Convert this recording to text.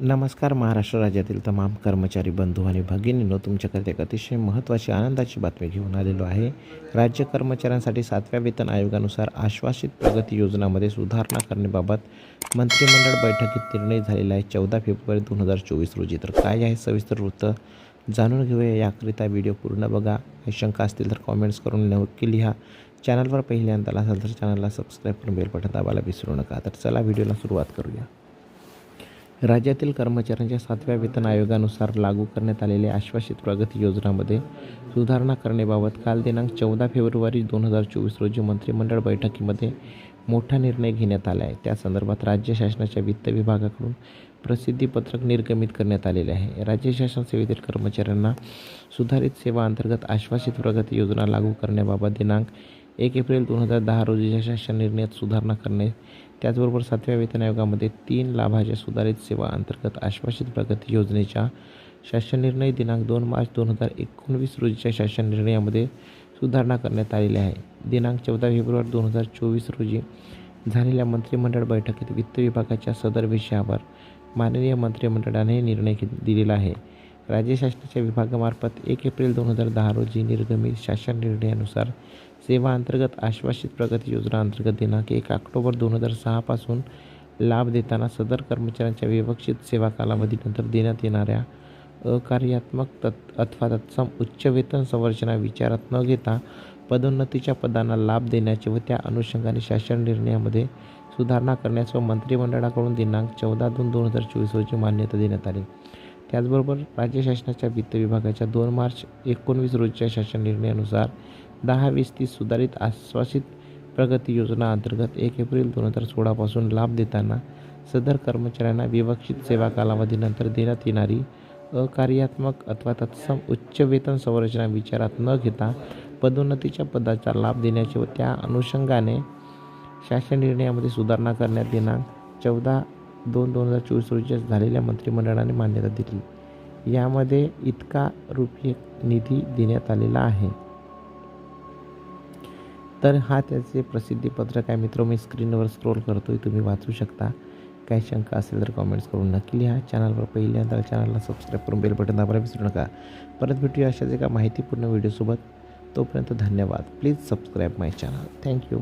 नमस्कार महाराष्ट्र राज्यातील तमाम कर्मचारी बंधू आणि भगिनींनो तुमच्याकडे एक अतिशय महत्त्वाची आनंदाची बातमी घेऊन आलेलो आहे. राज्य कर्मचाऱ्यांसाठी सातव्या वेतन आयोगानुसार आश्वासित प्रगती योजनामध्ये सुधारणा करण्याबाबत मंत्रिमंडळ बैठकीत निर्णय झालेला आहे. चौदा फेब्रुवारी दोन हजार चोवीस रोजी. तर काय आहे सविस्तर वृत्त जाणून घेऊया. याकरिता व्हिडिओ पूर्ण बघा. शंका असतील तर कॉमेंट्स करून नक्की लिहा. चॅनलवर पहिल्यांदा असाल तर चॅनलला सबस्क्राईब करून बेल बटन दाबायला विसरू नका. तर चला व्हिडिओला सुरुवात करूया. राज्यातील कर्मचाऱ्यांच्या सातव्या वेतन आयोगानुसार लागू करण्यात आलेल्या आश्वासित प्रगती योजनामध्ये सुधारणा करण्याबाबत काल दिनांक चौदा फेब्रुवारी दोन हजार चोवीस रोजी मंत्रिमंडळ बैठकीमध्ये मोठा निर्णय घेण्यात आला आहे. त्या संदर्भात राज्य शासनाच्या वित्त विभागाकडून प्रसिद्धीपत्रक निर्गमित करण्यात आलेले आहे. राज्य शासन सेवेतील कर्मचाऱ्यांना सुधारित सेवा अंतर्गत आश्वासित प्रगती योजना लागू करण्याबाबत दिनांक एक एप्रिल दोन हजार दहा रोजीच्या शासन निर्णयात सुधारणा करणे त्याचबरोबर सातव्या वेतन आयोगामध्ये तीन लाभाच्या सुधारित सेवा अंतर्गत आश्वासित प्रगती योजनेच्या शासन निर्णय दिनांक दोन मार्च दोन हजार एकोणवीस रोजीच्या शासन निर्णयामध्ये सुधारणा करण्यात आलेली आहे. दिनांक चौदा फेब्रुवारी दोन हजार चोवीस रोजी झालेल्या मंत्रिमंडळ बैठकीत वित्त विभागाच्या सदर विषयावर माननीय मंत्रिमंडळाने निर्णय दिलेला आहे. राज्य शासनाच्या विभागामार्फत एक एप्रिल दोन हजार दहा रोजी निर्गमित शासन निर्णयानुसार सेवा अंतर्गत आश्वासित प्रगती योजना अंतर्गत दिनांक एक ऑक्टोबर दोन हजार सहापासून लाभ देताना सदर कर्मचाऱ्यांच्या विवक्षित सेवा कालावधीनंतर देण्यात येणाऱ्या अकार्यात्मक तत् अथवा तत्सम उच्च वेतन संरचना विचारात न घेता पदोन्नतीच्या पदांना लाभ देण्याचे व त्या अनुषंगाने शासन निर्णयामध्ये सुधारणा करण्यास व मंत्रिमंडळाकडून दिनांक चौदा दोन दोन हजार चोवीस रोजी मान्यता देण्यात आली. त्याचबरोबर राज्य शासनाच्या वित्त विभागाच्या दोन मार्च एकोणवीस रोजच्या शासन निर्णयानुसार दहा वीस तीस सुधारित आश्वासित प्रगती योजना अंतर्गत एक एप्रिल दोन हजार सोळापासून लाभ देताना सदर कर्मचाऱ्यांना विवक्षित सेवा कालावधीनंतर देण्यात येणारी अकार्यात्मक अथवा तत्सम उच्च वेतन संरचना विचारात न घेता पदोन्नतीच्या पदाचा लाभ देण्याचे व त्या अनुषंगाने शासन निर्णयामध्ये सुधारणा करण्यात दिनांक चौदा दोन दोन हजार चोवीस रोजी झालेल्या मंत्रिमंडळाने मान्यता दिली. यामध्ये इतका रुपये निधी देण्यात आलेला आहे. तर हा त्याचे प्रसिद्धीपत्रक आहे. मित्र मी स्क्रीनवर स्क्रोल करतो आहे तुम्ही वाचू शकता. काही शंका असेल तर कॉमेंट्स करून नक्की लिहा. चॅनलवर पहिल्यांदा चॅनलला सबस्क्राईब करून बेल बटन दाबायला विसरू नका. परत भेटूया अशाच एका माहितीपूर्ण व्हिडिओसोबत तोपर्यंत धन्यवाद. Please subscribe my channel thank you